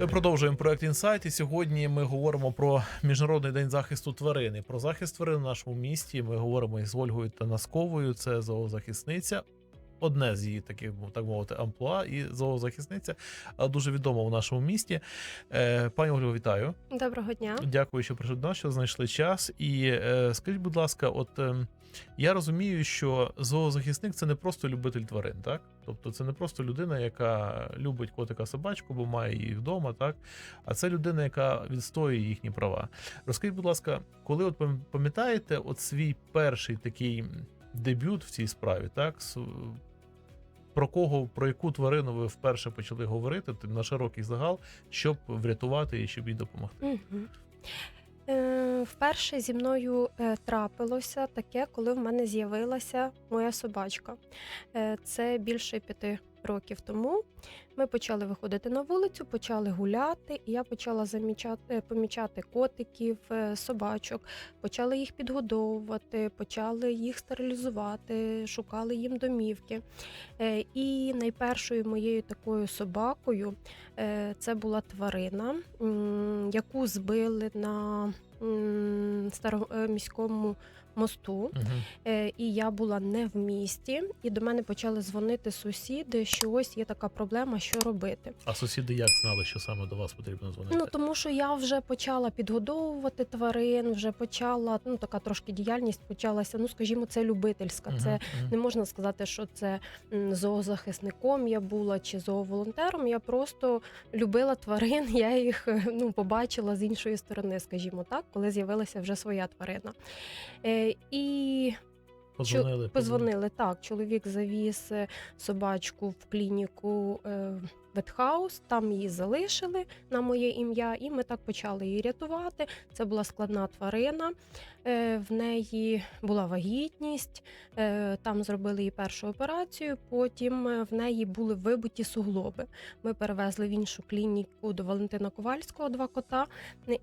Ми продовжуємо проект інсайт. І сьогодні ми говоримо про міжнародний день захисту тварини. Про захист тварин в нашому місті. Ми говоримо із Ольгою Танасковою. Це зоозахисниця. Одне з її таких, так мовити, амплуа і зоозахисниця дуже відома у нашому місті. Е, Пані Ольго, вітаю. Доброго дня. Дякую, що прийшли до нас, що знайшли час. І е, скажіть, будь ласка, от е, я розумію, що зоозахисник це не просто любитель тварин, так? Тобто це не просто людина, яка любить котика собачку, бо має її вдома, так? А це людина, яка відстоює їхні права. Розкажіть, будь ласка, коли от пам'ятаєте от свій перший такий дебют в цій справі, так? Про кого, про яку тварину ви вперше почали говорити на широкий загал, щоб врятувати і щоб їй допомогти? Угу. Е, вперше зі мною е, трапилося таке, коли в мене з'явилася моя собачка. Е, це більше п'яти років тому. Ми почали виходити на вулицю, почали гуляти, і я почала замічати, е, помічати котиків, е, собачок, почали їх підгодовувати, почали їх стерилізувати, шукали їм домівки. Е, І найпершою моєю такою собакою це була тварина, яку збили на староміському мосту. Е, І я була не в місті, і до мене почали дзвонити сусіди, що ось є така проблема, що робити. А сусіди як знали, що саме до вас потрібно дзвонити? Ну тому що я вже почала підгодовувати тварин, вже почала ну така трошки діяльність почалася. Ну скажімо, це любительська. Це мгм. не можна сказати, що це зоозахисником я була чи зооволонтером. Я просто любила тварин. Я їх ну побачила з іншої сторони, скажімо так, коли з'явилася вже своя тварина. Е, і Позвонили, Позвонили так. Чоловік завіз е, собачку в клініку е, Ветхаус. Там її залишили на моє ім'я, і ми так почали її рятувати. Це була складна тварина. Е, в неї була вагітність. Е, там зробили їй першу операцію. Потім е, в неї були вибиті суглоби. Ми перевезли в іншу клініку до Валентина Ковальського два кота.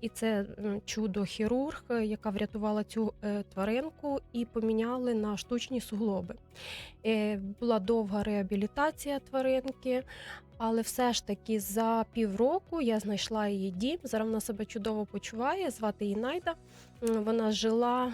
І це чудо-хірург, яка врятувала цю тваринку, і поміняли на штучні суглоби. Була довга реабілітація тваринки, але все ж таки за півроку я знайшла її дім. Зараз вона себе чудово почуває. Звати її Найда. Вона жила.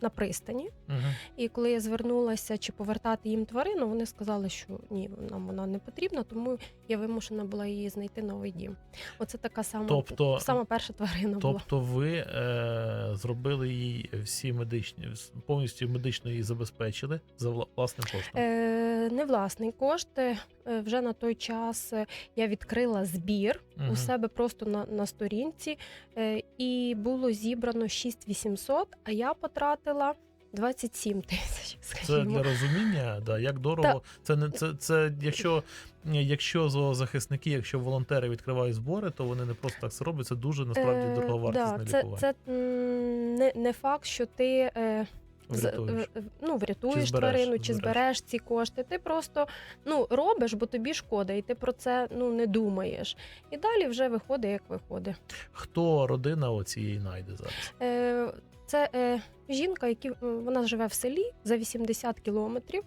На пристані, Угу. і коли я звернулася чи повертати їм тварину, вони сказали, що ні, нам вона не потрібна, тому я вимушена була її знайти новий дім. Оце така сама, Тобто- сама перша тварина була. Тобто ви е, зробили їй всі медичні, повністю медично її забезпечили за власним коштом. Е, не власний кошт. Е, Вже на той час е, я відкрила збір Мгм. у себе просто на, на сторінці, е, і було зібрано 6800, а я потратила 27 тисяч. Це для розуміння, да, як дорого. Це не це, це якщо, якщо зоозахисники, якщо волонтери відкривають збори, то вони не просто так це роблять. Це дуже насправді Е, дороговартісне да, це, лікування. це м, не, не факт, що ти. Е, Врятуєш. е, ну, врятуєш Чи збереш, тварину, чи збереш. збереш ці кошти. Ти просто ну, робиш, бо тобі шкода, і ти про це ну, не думаєш. І далі вже виходить, як виходить. Хто родина оцієї найде зараз? Е, це е, жінка, які, вона живе в селі за 80 кілометрів.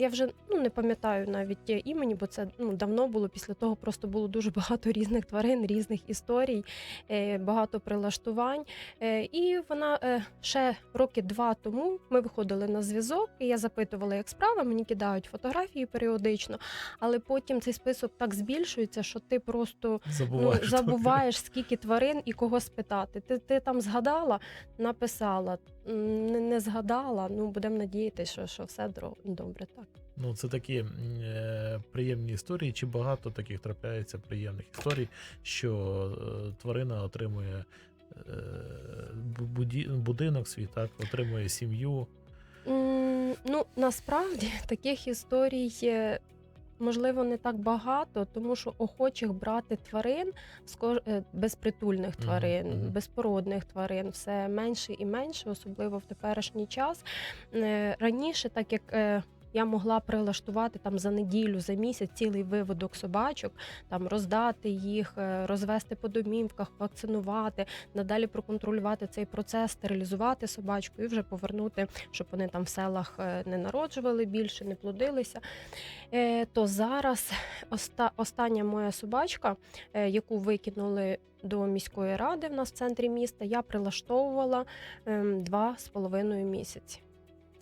Я вже ну, не пам'ятаю навіть імені, бо це ну, давно було. Після того просто було дуже багато різних тварин, різних історій, е, багато прилаштувань. Е, І вона е, ще роки два тому ми виходили на зв'язок, і я запитувала, як справа, мені кидають фотографії періодично, але потім цей список так збільшується, що ти просто Забуваєш. Ну, забуваєш, скільки тварин і кого спитати. Ти, ти там згадала, написала, не, не згадала. Ну, будемо надіятися, що, що все дро- добре так. Ну, це такі е, приємні історії. Чи багато таких трапляється приємних історій, що е, тварина отримує е, буді- будинок свій, так, отримує сім'ю. Mm, Ну, насправді таких історій. Можливо, не так багато, тому що охочих брати тварин е, безпритульних тварин, тварин, мгм. безпородних тварин, все менше і менше, особливо в теперішній час. Е, Раніше, так як е, я могла прилаштувати там за неділю, за місяць цілий виводок собачок, там роздати їх, е, розвести по домівках, вакцинувати, надалі проконтролювати цей процес, стерилізувати собачку і вже повернути, щоб вони там в селах е, не народжували більше, не плодилися. Е, То зараз остання моя собачка, яку викинули до міської ради в нас в центрі міста, я прилаштовувала ем, два з половиною місяці.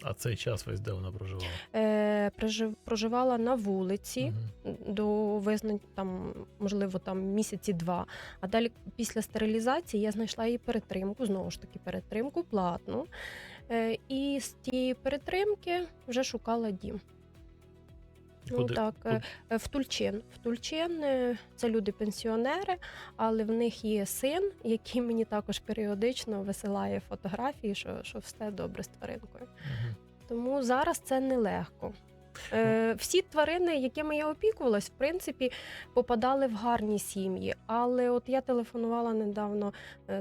А цей час весь де вона проживала? Е, прожив- Проживала на вулиці угу. до визнань там, можливо, там місяці два. А далі після стерилізації я знайшла її перетримку, знову ж таки, перетримку платну. Е, І з тієї перетримки вже шукала дім. Ну Куди- так, е, е, в Тульчин. В Тульчин е, це люди пенсіонери, але в них є син, який мені також періодично висилає фотографії, що, що все добре з тваринкою. Мгм. Тому зараз це нелегко. Е, всі тварини, якими я опікувалась, в принципі, попадали в гарні сім'ї. Але от я телефонувала недавно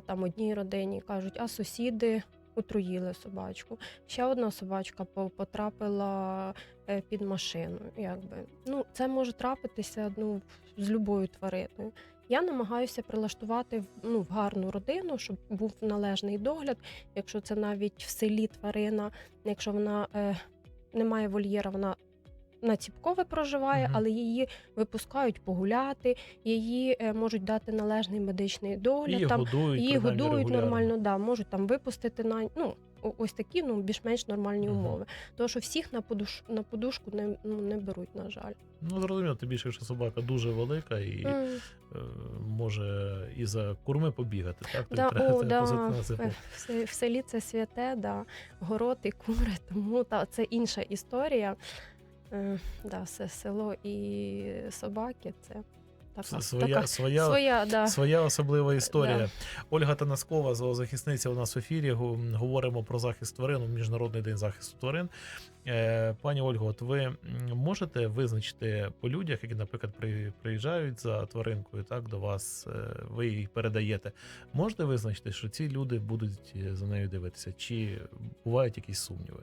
там одній родині, кажуть, а сусіди отруїли собачку. Ще одна собачка потрапила е, під машину. Якби. Ну, це може трапитися ну, з любою твариною. Я намагаюся прилаштувати ну, в гарну родину, щоб був належний догляд. Якщо це навіть в селі тварина, якщо вона е, не має вольєра, вона на ціпкове проживає, Мгм. але її випускають погуляти, її е, можуть дати належний медичний догляд. Її там годують, її годують регулярно. нормально, да, можуть там випустити на ну. Ось такі ну більш-менш нормальні умови. Тому що всіх на подуш на подушку не ну не беруть, на жаль. Ну, зрозуміло, тим більше, якщо собака дуже велика і М. е, може і за курми побігати, так? Да, треба о, да, в, в в селі це святе, да, город і кури, тому та, це інша історія. Е, да, все село і собаки це така, Своя, така своя, своя, да. Своя особлива історія. Да. Ольга Танаскова, зоозахисниця у нас в ефірі. Говоримо про захист тварин, у Міжнародний день захисту тварин. Е, Пані Ольго, от ви можете визначити по людях, які, наприклад, приїжджають за тваринкою, так до вас, е, ви їх передаєте. Можете визначити, що ці люди будуть е, за нею дивитися? Чи бувають якісь сумніви?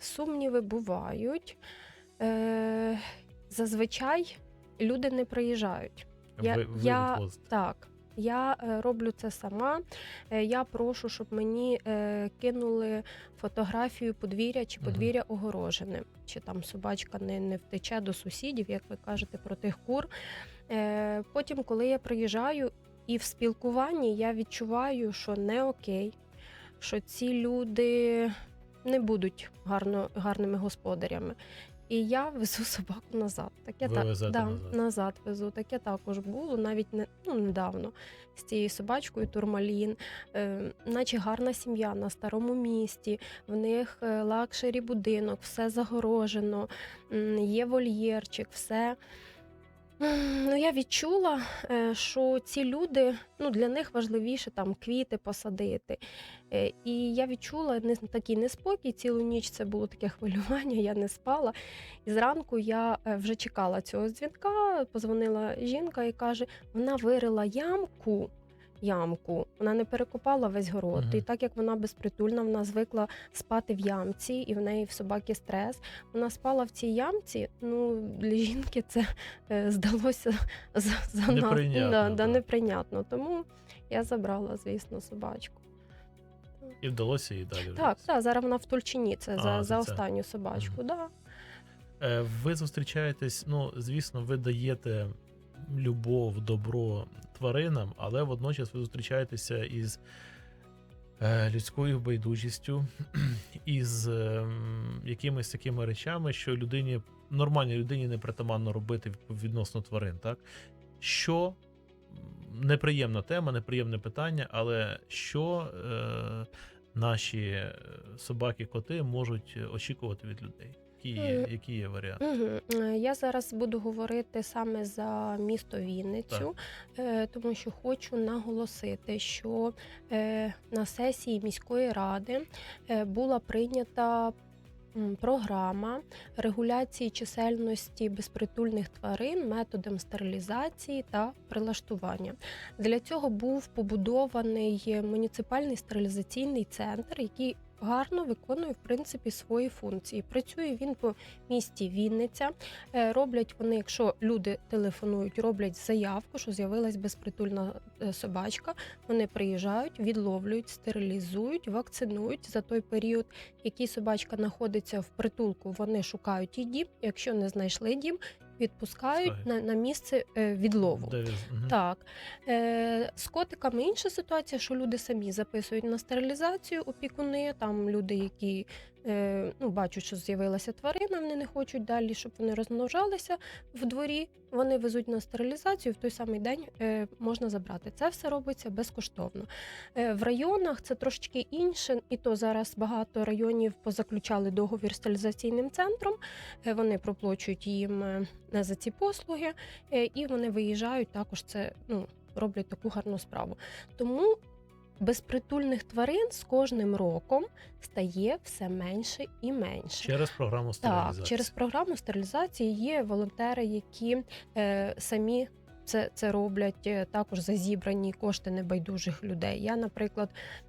Сумніви бувають. Зазвичай люди не приїжджають. Я, ви, ви я, так, я е, роблю це сама. Е, я прошу, щоб мені е, кинули фотографію подвір'я чи подвір'я огорожене, чи там собачка не, не втече до сусідів, як ви кажете, про тих кур. Потім, коли я приїжджаю і в спілкуванні я відчуваю, що не окей, що ці люди не будуть гарно, гарними господарями. І я везу собаку назад. Таке Ви так, да, назад. назад везу. Таке також було, навіть не ну, недавно з цією собачкою Турмалін. Е, наче гарна сім'я на старому місті, в них е, лакшері будинок, все загорожено, є вольєрчик, все. Ну, я відчула, е, що ці люди ну, для них важливіше там квіти посадити. Е, І я відчула такий неспокій. Цілу ніч це було таке хвилювання, я не спала. І зранку я е, вже чекала цього дзвінка. Позвонила жінка і каже: вона вирила ямку. Ямку, вона не перекопала весь город. Мгм. І так як вона безпритульна, вона звикла спати в ямці, і в неї в собаки стрес. Вона спала в цій ямці. Ну для жінки це е, здалося за, за Неприйнятно, да, да, неприйнятно. Тому я забрала, звісно, собачку. І вдалося їй далі. Так, так, зараз вона в Тульчині. Це А, за, це за останню собачку. Да. Е, Ви зустрічаєтесь, ну, звісно, ви даєте любов, добро тваринам, але водночас ви зустрічаєтеся із е, людською байдужістю, із ем, якимись такими речами, що людині, нормальній людині не притаманно робити відносно тварин. Так? Що неприємна тема, неприємне питання, але що е, наші е, собаки, коти можуть очікувати від людей? Які є, Е, які є варіанти? Угу. Я зараз буду говорити саме за місто Вінницю, е, тому що хочу наголосити, що е, на сесії міської ради е, була прийнята. Програма регуляції чисельності безпритульних тварин методом стерилізації та прилаштування. Для цього був побудований муніципальний стерилізаційний центр, який гарно виконує в принципі свої функції. Працює він по місті Вінниця. Е, Роблять вони, якщо люди телефонують, роблять заявку, що з'явилась безпритульна е, собачка. Вони приїжджають, відловлюють, стерилізують, вакцинують за той період, який собачка знаходиться в притулку. Вони шукають її дім. Якщо не знайшли дім, відпускають на, на місце е, відлову. Так, е, з котиками інша ситуація, що люди самі записують на стерилізацію опікуни. Там люди, які е, ну, бачать, що з'явилася тварина, вони не хочуть далі, щоб вони розмножалися в дворі. Вони везуть на стерилізацію в той самий день е, можна забрати. Це все робиться безкоштовно. Е, в районах це трошечки інше, і то зараз багато районів позаключали договір з стерилізаційним центром. Вони проплачують їм е, за ці послуги. І вони виїжджають також це ну, роблять таку гарну справу. Тому безпритульних тварин з кожним роком стає все менше і менше. Через програму стерилізації. Так, через програму стерилізації є волонтери, які е, самі. Це, це роблять е, також за зібрані кошти небайдужих людей. Я, наприклад,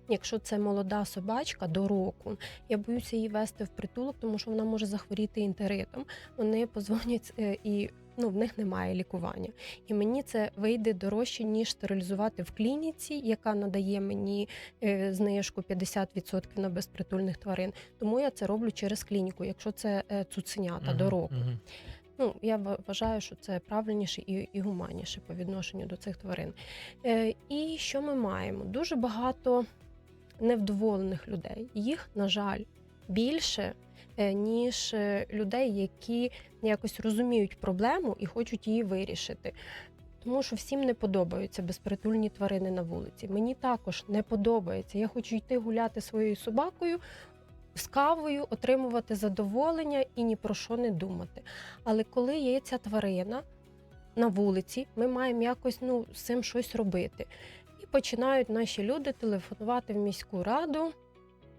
якщо це молода собачка до року, я боюся її вести в притулок, тому що вона може захворіти інтеритом. Вони позвонять е, і ну, в них немає лікування. І мені це вийде дорожче, ніж стерилізувати в клініці, яка надає мені е, знижку 50% на безпритульних тварин. Тому я це роблю через клініку, якщо це е, цуценята Мгм, до року. мгм. Ну я вважаю, що це правильніше і, і гуманніше по відношенню до цих тварин. Е, і що ми маємо? Дуже багато невдоволених людей. Їх, на жаль, більше, е, ніж е, людей, які якось розуміють проблему і хочуть її вирішити. Тому що всім не подобаються безпритульні тварини на вулиці. Мені також не подобається. Я хочу йти гуляти своєю собакою з кавою, отримувати задоволення і ні про що не думати. Але коли є ця тварина на вулиці, ми маємо якось ну, з цим щось робити. І починають наші люди телефонувати в міську раду.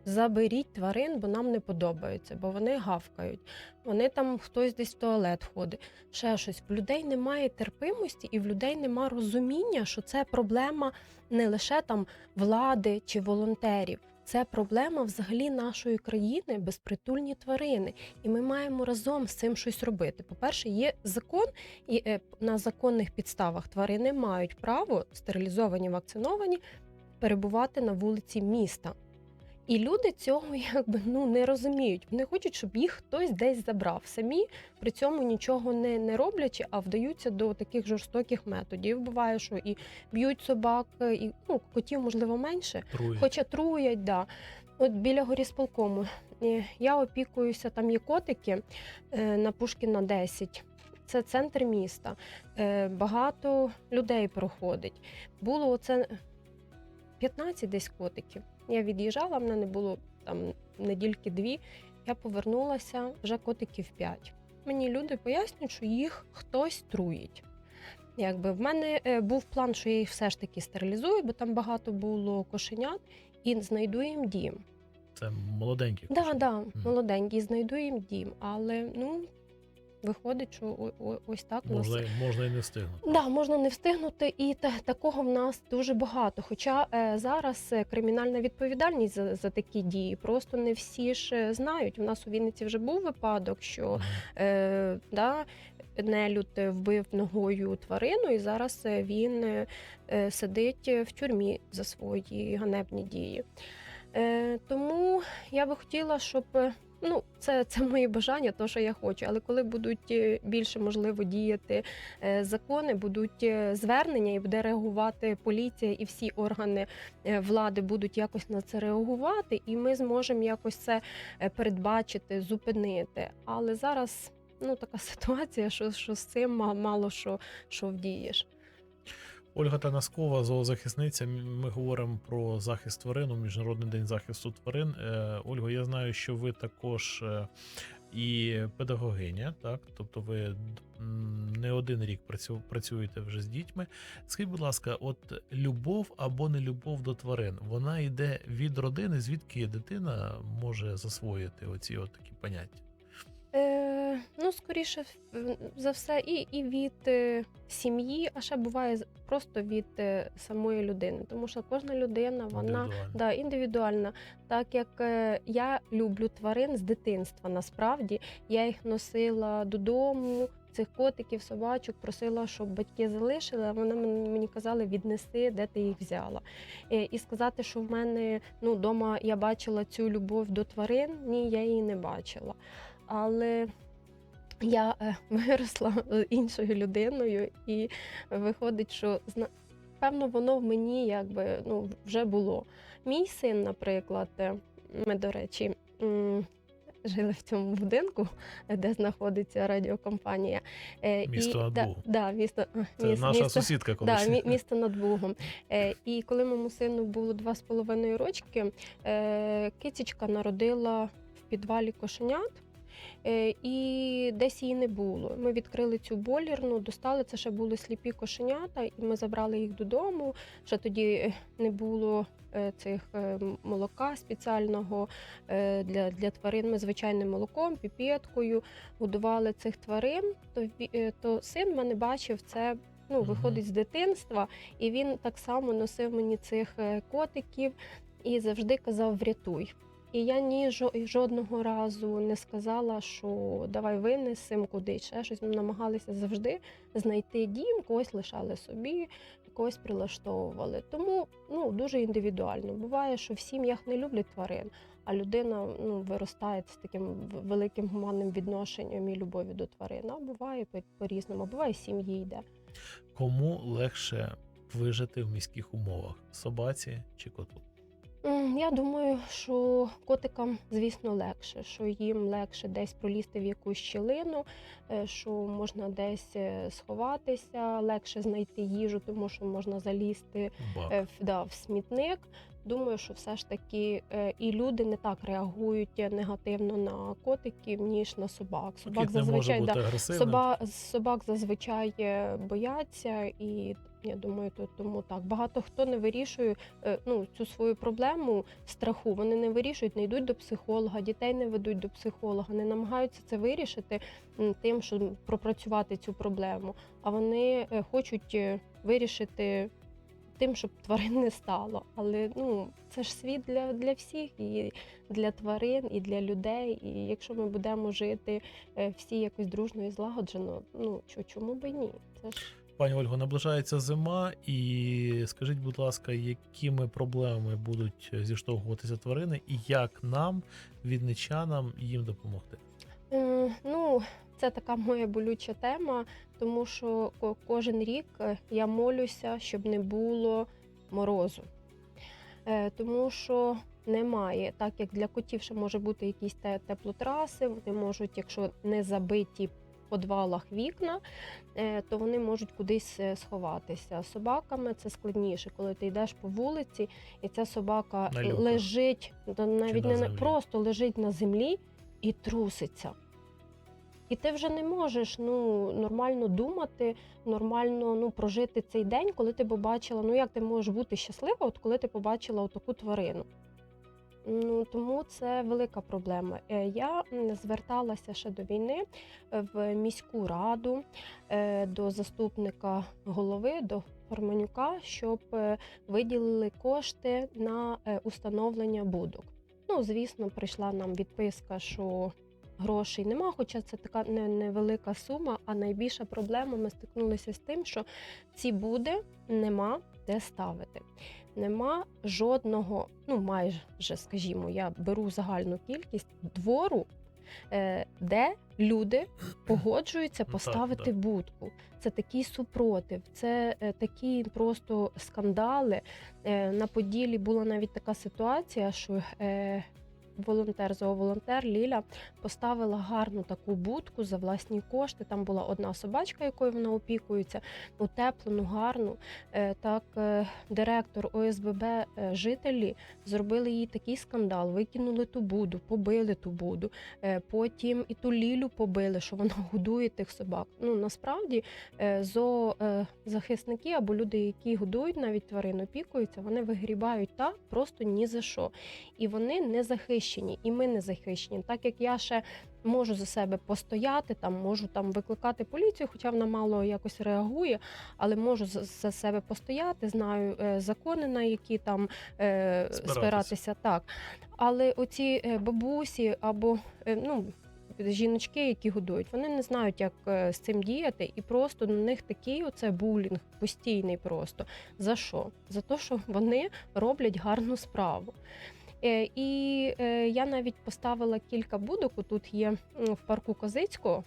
Заберіть тварин, бо нам не подобається, бо вони гавкають. Вони там хтось десь в туалет ходить, ще щось. В людей немає терпимості і в людей немає розуміння, що це проблема не лише там влади чи волонтерів. Це проблема взагалі нашої країни, безпритульні тварини. І ми маємо разом з цим щось робити. По-перше, є закон, і е, на законних підставах тварини мають право стерилізовані, вакциновані перебувати на вулиці міста. І люди цього якби ну не розуміють. Вони хочуть, щоб їх хтось десь забрав. Самі при цьому нічого не, не роблячи, а вдаються до таких жорстоких методів. Буває, що і б'ють собак, і ну котів можливо менше, Трує. Хоча труять, да. От біля горісполкому е, я опікуюся, там є котики е, на Пушкіна 10. Це центр міста. Е, Багато людей проходить. Було оце 15 десь котиків. Я від'їжджала, в мене не було там недільки дві. Я повернулася вже котиків 5. Мені люди пояснюють, що їх хтось труїть. Якби в мене е, був план, що я їх все ж таки стерилізую, бо там багато було кошенят, і знайду їм дім. Це молоденький. Да, да, молоденькі, знайду їм дім. Але ну виходить, що ось так у нас Можна, можна і не встигнути. Да, можна не встигнути, і та, такого в нас дуже багато. Хоча е, зараз е, кримінальна відповідальність за, за такі дії просто не всі ж е, знають. У нас у Вінниці вже був випадок, що е, да, нелюд е, вбив ногою тварину, і зараз він е, сидить в тюрмі за свої ганебні дії. Е, тому я би хотіла, щоб. Ну, це, це мої бажання, то що я хочу. Але коли будуть е, більше можливо діяти е, закони, будуть е, звернення і буде реагувати поліція, і всі органи влади будуть якось на це реагувати, і ми зможемо якось це передбачити, зупинити. Але зараз ну така ситуація, що, що з цим ма- мало що, що вдієш. Ольга Танаскова, зоозахисниця. Ми говоримо про захист тварин, Міжнародний день захисту тварин. Е, Ольго, я знаю, що ви також е, і педагогиня, так? Тобто ви не один рік працю- працюєте вже з дітьми. Скажіть, будь ласка, от любов або не любов до тварин, вона йде від родини, звідки дитина може засвоїти оці от такі поняття? Ну, скоріше за все, і, і від е, сім'ї, а ще буває просто від е, самої людини. Тому що кожна людина, вона Індивідуально. да, індивідуальна. Так як е, я люблю тварин з дитинства, насправді я їх носила додому. Цих котиків, собачок просила, щоб батьки залишили. а Вони мен- мені казали, віднеси, де ти їх взяла. І сказати, що в мене ну, вдома я бачила цю любов до тварин, ні, я її не бачила. Але я е, виросла е, іншою людиною, і виходить, що певно, воно в мені якби ну, вже було. Мій син, наприклад, е, ми, до речі, жили в цьому будинку, де знаходиться радіокомпанія. Місто над да, Бугом. да, місто, Це міс- наша місто, сусідка Да, колись. мі- місто над Бугом. І коли моєму сину було два з половиною рочки, кицічка народила в підвалі кошенят. Е, і десь її не було. Ми відкрили цю бойлерну, достали це ще були сліпі кошенята, і ми забрали їх додому. Ще тоді е, не було е, цих молока спеціального для, для тварин. Ми звичайним молоком, піпеткою годували цих тварин. То, то син мене бачив це. Ну, виходить з дитинства, і він так само носив мені цих котиків і завжди казав врятуй. І я ні жодного разу не сказала, що давай винесемо куди ще щось. Ми намагалися завжди знайти дім, когось лишали собі, когось прилаштовували. Тому ну дуже індивідуально. Буває, що в сім'ях не люблять тварин, а людина ну виростає з таким великим гуманним відношенням і любов'ю до тварин. А буває по- по-різному, буває сім'ї йде. Кому легше вижити в міських умовах? Собаці чи коту? Я думаю, що котикам, звісно, легше, що їм легше десь пролізти в якусь щілину, е, що можна десь е, сховатися, легше знайти їжу, тому що можна залізти е, в, да, в смітник. Думаю, що все ж таки і люди не так реагують негативно на котиків, ніж на собак. Собак Кіт зазвичай да, агресивним. Соба, собак зазвичай бояться, і я думаю, то тому так. Багато хто не вирішує е, ну, цю свою проблему страху. Вони не вирішують, не йдуть до психолога, дітей не ведуть до психолога, не намагаються це вирішити тим, що пропрацювати цю проблему. А вони е, хочуть е, вирішити. Тим, щоб тварин не стало, але ну це ж світ для, для всіх, і для тварин, і для людей. І якщо ми будемо жити всі якось дружно і злагоджено. Ну чо- чому би ні? Це ж Пані Ольго, наближається зима, і скажіть, будь ласка, якими проблемами будуть зіштовхуватися тварини, і як нам, відничанам, їм допомогти? е, ну це така моя болюча тема, тому що кожен рік е, я молюся, щоб не було морозу. Е, тому що немає, так як для котів ще може бути якісь теплотраси, вони можуть, якщо не забиті подвалах вікна, е, то вони можуть кудись е, сховатися. З Собаками це складніше, коли ти йдеш по вулиці, і ця собака На лежить, навіть на не просто лежить на землі і труситься. І ти вже не можеш ну, нормально думати, нормально ну, прожити цей день, коли ти побачила, ну як ти можеш бути щаслива, от коли ти побачила таку тварину. Ну, тому це велика проблема. Е, Я зверталася ще до війни е, в міську раду е, до заступника голови, до Форманюка, щоб виділили кошти на установлення будок. Ну, звісно, прийшла нам відписка, що грошей нема, хоча це така не- невелика сума. А найбільша проблема ми стикнулися з тим, що ці буди нема де ставити. Нема жодного, ну майже скажімо, я беру загальну кількість двору, е, де люди погоджуються Ну, поставити будку. Це такий супротив, це е, такі просто скандали. Е, На Поділі була навіть така ситуація, що волонтер, зооволонтер Ліля поставила гарну таку будку за власні кошти. Там була одна собачка, якою вона опікується, утеплену, гарну. Е, Так, е, директор ОСББ е, жителі зробили їй такий скандал, викинули ту буду, побили ту буду. Потім і ту лілю побили, що вона годує тих собак. Ну насправді зоозахисники або люди, які годують навіть тварин, опікуються, вони вигрібають так просто ні за що. І вони не захищені захищені, і ми не захищені. Так як я ще можу за себе постояти, там можу там викликати поліцію, хоча вона мало якось реагує, але можу за, себе постояти, знаю е, закони, на які там е, Спиратися. Так. Але оці е, бабусі або е, ну. Жіночки, які годують, вони не знають, як з цим діяти, і просто на них такий оце булінг постійний. Просто за що? За те, що вони роблять гарну справу. Е, І е, я навіть поставила кілька будок. Тут є в парку Козицького.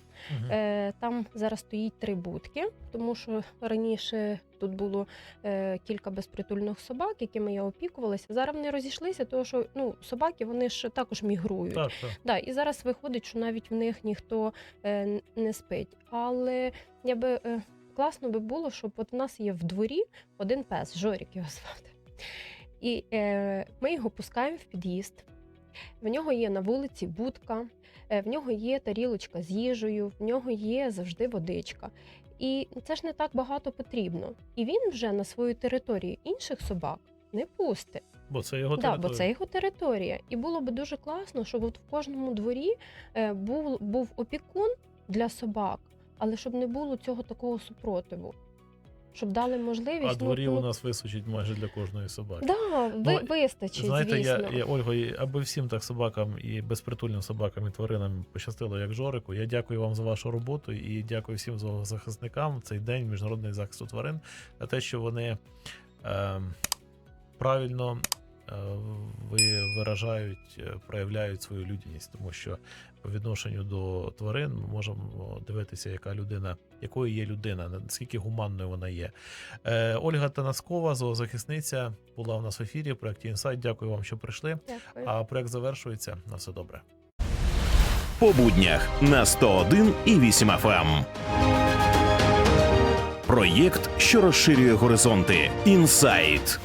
Е, Там зараз стоїть три будки, тому що раніше тут було кілька безпритульних собак, якими я опікувалася. Зараз вони розійшлися, тому що ну, собаки вони ж також мігрують. Так, так. Да, і зараз виходить, що навіть в них ніхто не спить. Але я би класно би було, щоб от у нас є в дворі один пес, Жорік його звати. І е, ми його пускаємо в під'їзд. В нього є на вулиці будка, е, в нього є тарілочка з їжею, в нього є завжди водичка. І це ж не так багато потрібно. І він вже на свою територію інших собак не пустить. Бо це його Да, територія. бо це його територія. І було би дуже класно, щоб от в кожному дворі е, був, був опікун для собак, але щоб не було цього такого супротиву. Щоб дали можливість. А дворів ну, у нас височить майже для кожної собаки. Да, ви, Ну, вистачить, Знаєте, звісно. я, я Ольго, і аби всім так собакам і безпритульним собакам і тваринам пощастило, як Жорику. Я дякую вам за вашу роботу і дякую всім захисникам цей день міжнародний захисту тварин за те, що вони е, правильно ви виражають, е, проявляють свою людяність, тому що по відношенню до тварин ми можемо дивитися, яка людина, якою є людина, наскільки гуманною вона є. Е, Ольга Танаскова, зоозахисниця, була у нас в ефірі. в проєкті Інсайт. Дякую вам, що прийшли. Дякую. А проект завершується. На все добре. по буднях на 101 і 8 FM. Проєкт, що розширює горизонти. Інсайт.